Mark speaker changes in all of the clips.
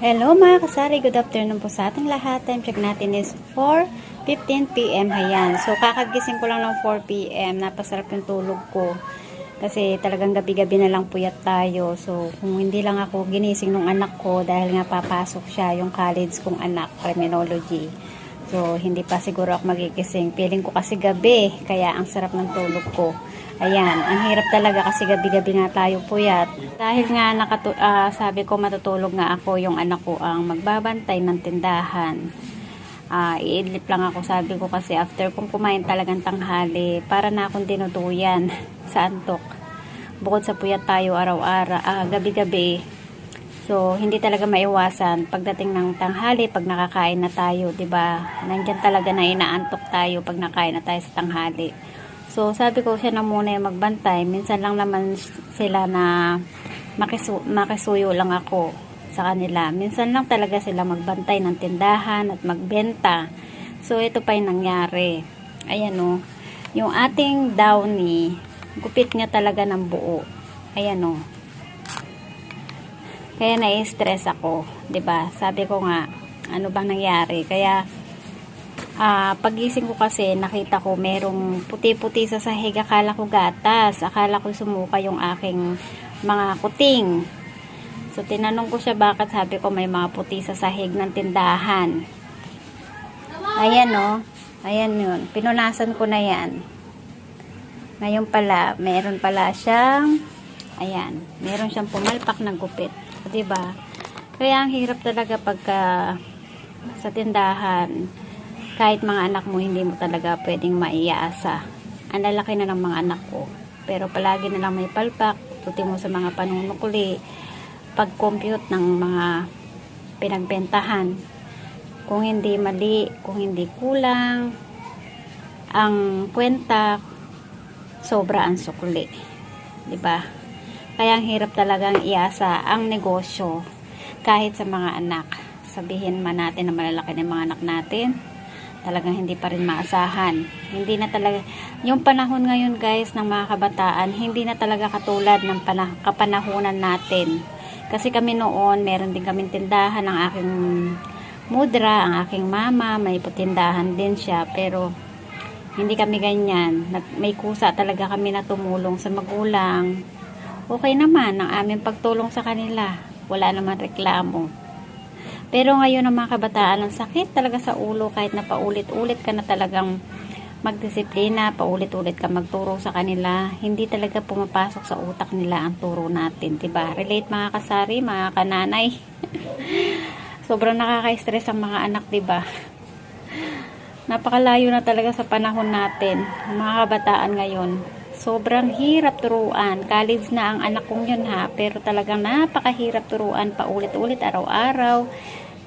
Speaker 1: Hello mga kasari, good afternoon po sa ating lahat. Time check natin is 4.15pm. Ayan. So kakagising ko lang ng 4pm. Napasarap yung tulog ko. Kasi talagang gabi-gabi na lang puyat tayo. So kung hindi lang ako ginising ng anak ko dahil nga papasok siya yung college kong anak, criminology. So hindi pa siguro ako magigising. Feeling ko kasi gabi, kaya ang sarap ng tulog ko. Ayan, ang hirap talaga kasi gabi-gabi nga tayo puyat. Dahil nga nakatu- ah, sabi ko matutulog nga ako, yung anak ko ang magbabantay ng tindahan. Ah, iidlip lang ako, sabi ko kasi after kong kumain talagang tanghali, para na akong dinuduyan sa antok. Bukod sa puyat tayo araw-araw, ah, gabi-gabi. So, hindi talaga maiwasan pagdating ng tanghali, pag nakakain na tayo, 'di ba? Nandiyan talaga na inaantok tayo pag nakain na tayo sa tanghali. So, sabi ko siya na muna yung magbantay. Minsan lang naman sila na makisu makisuyo lang ako sa kanila. Minsan lang talaga sila magbantay ng tindahan at magbenta. So, ito pa yung nangyari. Ayan o. Yung ating downy, gupit nga talaga ng buo. Ayan o. Kaya nai-stress ako, 'di ba? Sabi ko nga, ano bang nangyari? Kaya ah pagising ko kasi nakita ko merong puti-puti sa sahig. Akala ko gatas. Akala ko sumuka yung aking mga kuting. So tinanong ko siya bakit sabi ko may mga puti sa sahig ng tindahan. Ayan o. Ayan yun. Pinunasan ko na yan. Ngayon pala, meron pala siyang ayan, meron siyang pumalpak ng gupit. O, Diba? Kaya ang hirap talaga pagka sa tindahan, kahit mga anak mo, hindi mo talaga pwedeng maiasa. Ang lalaki na ng mga anak ko. Pero palagi na lang may palpak, tuti mo sa mga panunukuli, pag-compute ng mga pinagbentahan. Kung hindi mali, kung hindi kulang, ang kwenta, sobra ang sukli. 'Di ba? Kaya ang hirap talagang iasa ang negosyo kahit sa mga anak. Sabihin man natin na malalaki ng mga anak natin, talagang hindi pa rin maasahan. Hindi na talaga, yung panahon ngayon guys ng mga kabataan, hindi na talaga katulad ng panah, kapanahunan natin. Kasi kami noon, meron din kaming tindahan ng aking mudra, ang aking mama, may putindahan din siya, pero hindi kami ganyan. May kusa talaga kami na tumulong sa magulang. Okay naman ang aming pagtulong sa kanila. Wala naman reklamo. Pero ngayon ang mga kabataan, ang sakit talaga sa ulo kahit na paulit-ulit ka na talagang magdisiplina, paulit-ulit ka magturo sa kanila, hindi talaga pumapasok sa utak nila ang turo natin, 'di ba? Relate mga kasari, mga kananay. Sobrang nakaka-stress ang mga anak, 'di ba? Napakalayo na talaga sa panahon natin, mga kabataan ngayon. Sobrang hirap turuan. College na ang anak kong yun ha, pero talagang napakahirap turuan paulit-ulit araw-araw.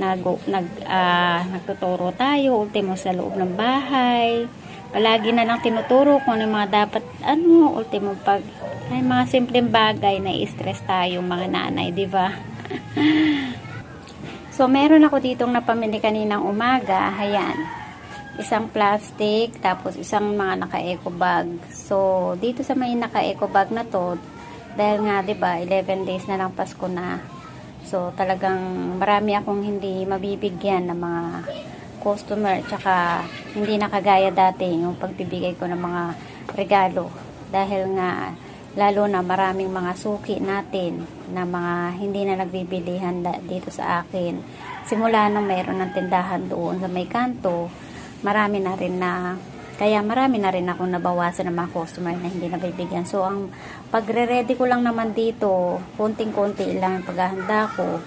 Speaker 1: Nag, nag, ah, nagtuturo tayo, ultimo sa loob ng bahay. Palagi na lang tinuturo kung ano yung mga dapat, ano, ultimo pag, ay mga simpleng bagay na i-stress tayo mga nanay, di ba? so, meron ako ditong napamili kaninang umaga, ayan isang plastic, tapos isang mga naka-eco bag. So, dito sa may naka-eco bag na to, dahil nga, 'di ba 11 days na lang Pasko na. So, talagang marami akong hindi mabibigyan ng mga customer, tsaka hindi nakagaya dati yung pagbibigay ko ng mga regalo. Dahil nga, lalo na maraming mga suki natin na mga hindi na nagbibilihan dito sa akin. Simula nung mayroon ng tindahan doon sa may kanto, marami na rin na kaya marami na rin ako nabawasan ng mga customer na hindi nabibigyan. So, ang pagre-ready ko lang naman dito, konting-konti lang ang paghahanda ko.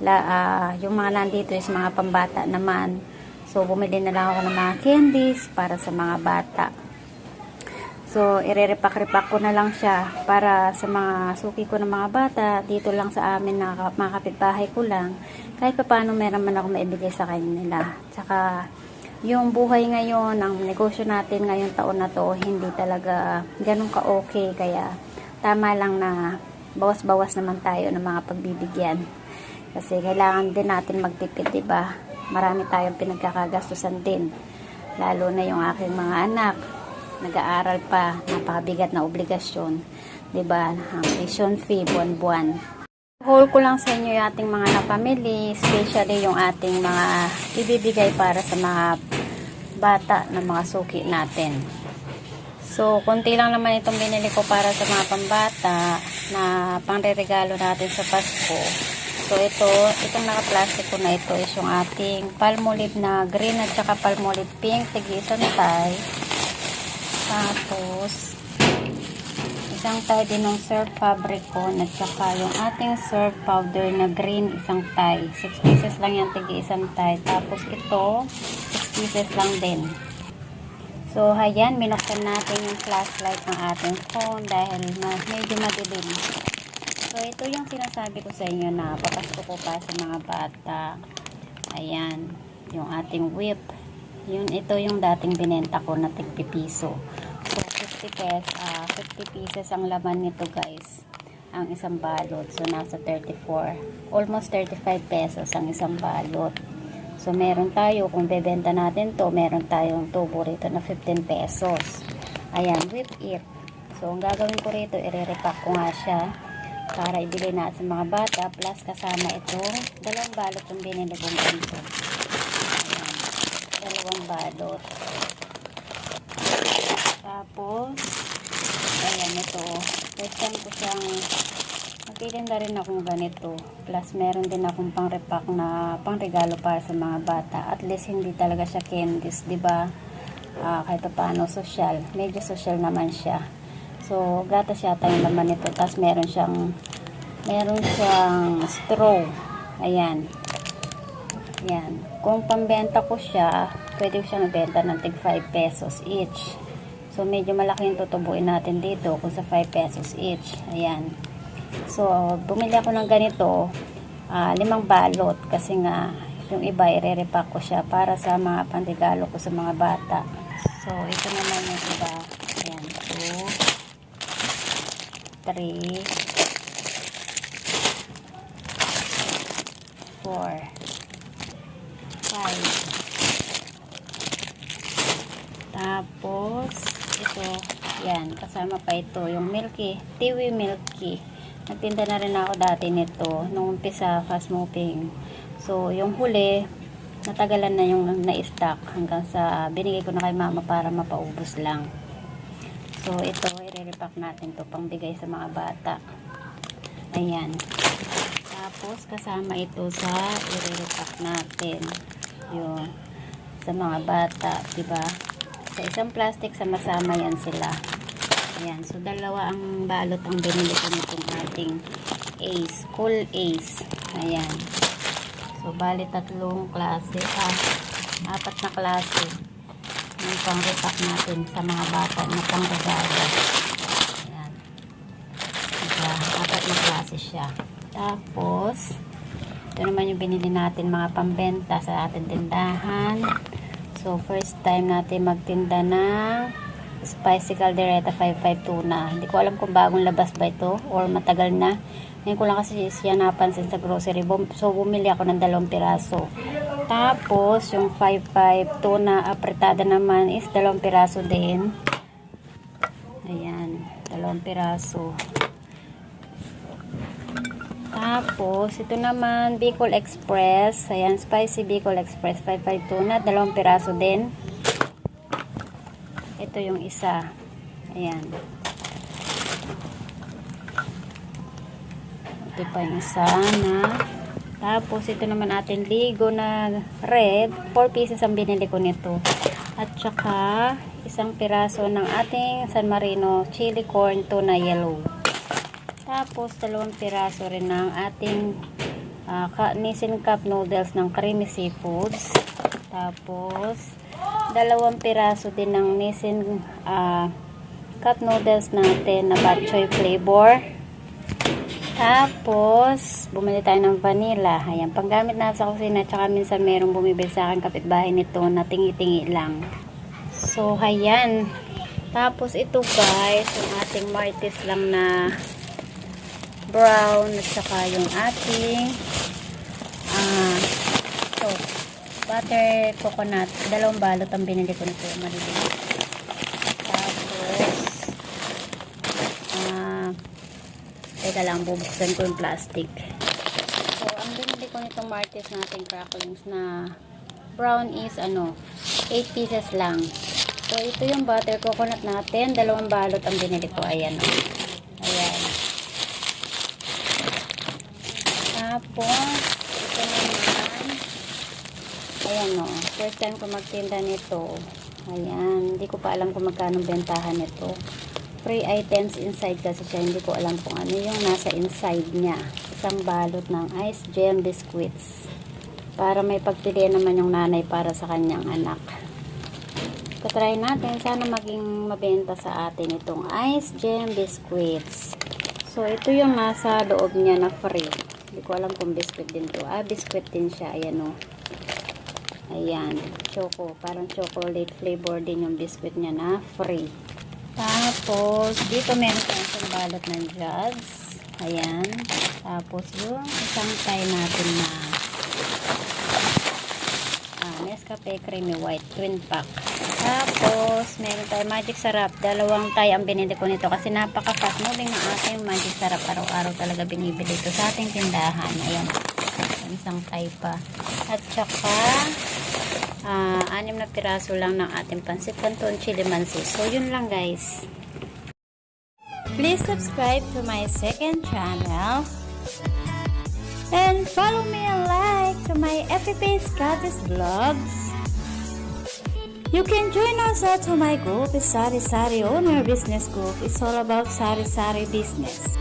Speaker 1: La, ah, yung mga nandito is mga pambata naman. So, bumili na lang ako ng mga candies para sa mga bata. So, irerepak-repak ko na lang siya para sa mga suki ko ng mga bata. Dito lang sa amin, na mga kapitbahay ko lang. Kahit pa paano meron man ako maibigay sa kanila. Tsaka, yung buhay ngayon, ang negosyo natin ngayong taon na to, hindi talaga ganun ka-okay. Kaya, tama lang na bawas-bawas naman tayo ng mga pagbibigyan. Kasi kailangan din natin magtipid, di ba? Marami tayong pinagkakagastusan din. Lalo na yung aking mga anak, nag-aaral pa, napakabigat na obligasyon, 'di ba? Ang tuition fee buwan-buwan. Haul ko lang sa inyo yung ating mga napamili, especially yung ating mga ibibigay para sa mga bata na mga suki natin. So, konti lang naman itong binili ko para sa mga pambata na pangreregalo natin sa Pasko. So, ito, itong naka-plastic ko na ito is yung ating palmolive na green at saka palmolive pink, tigi isang. Tapos, isang tay din ng surf fabric ko at saka yung ating surf powder na green isang tay 6 pieces lang yan tigi isang tay tapos ito 6 pieces lang din. So hayan minuksan natin yung flashlight ng ating phone dahil ma medyo madilim. So ito yung sinasabi ko sa inyo na papasko ko pa sa mga bata. Ayan yung ating whip. Yun ito yung dating binenta ko na tigpipiso So, 50 pesos, ah 50 pieces ang laman nito guys. Ang isang balot. So, nasa 34. Almost 35 pesos ang isang balot. So, meron tayo, kung bebenta natin to, meron tayong tubo rito na 15 pesos. Ayan, whip it. So, ang gagawin ko rito, ire-repack ko nga siya para ibili na sa mga bata plus kasama itong dalawang balot yung binili kong dalawang balot. Tapos, ayan, ito. First time ko siyang magtitinda rin akong ganito. Plus, meron din akong pang-repack na pang-regalo para sa mga bata. At least, hindi talaga siya candies, di ba? Ah, kahit pa paano, social. Medyo social naman siya. So, gatas yata yung laman nito. Tapos, meron siyang meron siyang straw. Ayan. Yan. Kung pambenta ko siya, pwede ko siyang ibenta ng tig 5 pesos each. So, medyo malaki yung tutubuin natin dito kung sa 5 pesos each. Ayan. So, bumili ako ng ganito, ah, limang balot kasi nga yung iba ire-repack ko siya para sa mga panregalo ko sa mga bata. So, ito naman yung iba. Ayan. 2 3 4 5 tapos ito yan kasama pa ito yung milky tiwi milky nagtinda na rin ako dati nito nung umpisa fast moving so yung huli natagalan na yung na-stock hanggang sa binigay ko na kay mama para mapaubos lang so ito i-repack natin to pangbigay sa mga bata ayan tapos, kasama ito sa i-repack natin. Yun. Sa mga bata, diba? Sa isang plastic, sama-sama yan sila. Ayan. So, dalawa ang balot ang binili ko nitong ating Ace. Cool Ace. Ayan. So, bali tatlong klase. Ah, apat na klase. Yung pang-repack natin sa mga bata na pang-regalo. Ayan. Diba? Apat na klase siya. Tapos, ito naman yung binili natin mga pambenta sa ating tindahan. So, first time natin magtinda ng spicy caldereta 55 tuna. Hindi ko alam kung bagong labas ba ito or matagal na. Ngayon ko lang kasi siya napansin sa grocery. So, bumili ako ng dalawang piraso. Tapos, yung 55 tuna apretada naman is dalawang piraso din. Ayan, dalawang piraso. Tapos, ito naman, Bicol Express. Ayan, Spicy Bicol Express. 552 na. Dalawang piraso din. Ito yung isa. Ayan. Ito pa yung isa na. Tapos, ito naman ating ligo na red. 4 pieces ang binili ko nito. At saka, isang piraso ng ating San Marino chili corn tuna yellow. Tapos, dalawang piraso rin ng ating uh, Nissin Cup noodles ng Creamy Seafoods. Tapos, dalawang piraso din ng Nissin uh, Cup noodles natin na bok choy flavor. Tapos, bumili tayo ng vanilla. Ayan, panggamit na sa kusina. Tsaka minsan merong bumibili sa akin kapitbahay nito na tingi-tingi lang. So, ayan. Tapos, ito guys, yung ating martis lang na brown at saka yung ating ah so butter coconut dalawang balot ang binili ko nito maliliit tapos ah Teka lang, bubuksan ko yung plastic. So, ang binili ko nitong Martes nating cracklings na brown is ano, 8 pieces lang. So, ito yung butter coconut natin. Dalawang balot ang binili ko. Ayan. Oh. Ayan. Tapos, ito naman. Ayan o. First time ko magtinda nito. Ayan. Hindi ko pa alam kung magkano bentahan nito. Free items inside kasi siya. Hindi ko alam kung ano yung nasa inside niya. Isang balot ng ice gem biscuits. Para may pagpilian naman yung nanay para sa kanyang anak. Katry natin. Sana maging mabenta sa atin itong ice gem biscuits. So, ito yung nasa loob niya na free. Hindi ko alam kung biscuit din to. Ah, biscuit din siya. Ayan o. Ayan. Choco. Parang chocolate flavor din yung biscuit niya na free. Tapos, dito meron tayong isang balot ng jugs. Ayan. Tapos, yung isang tie natin na ah, Nescafe Creamy White Twin Pack. Tapos, meron tayo Magic Sarap. Dalawang tie ang binili ko nito kasi napaka-fast moving ng ating Magic Sarap. Araw-araw talaga binibili ito sa ating tindahan. Ayan. Isang tie pa. At saka, ah, anim na piraso lang ng ating pansit canton chili mansi. So, yun lang guys. Please subscribe to my second channel. And follow me and like to my FB page blogs. You can join us to my group, Sari Sari Owner Business Group. It's all about Sari Sari business.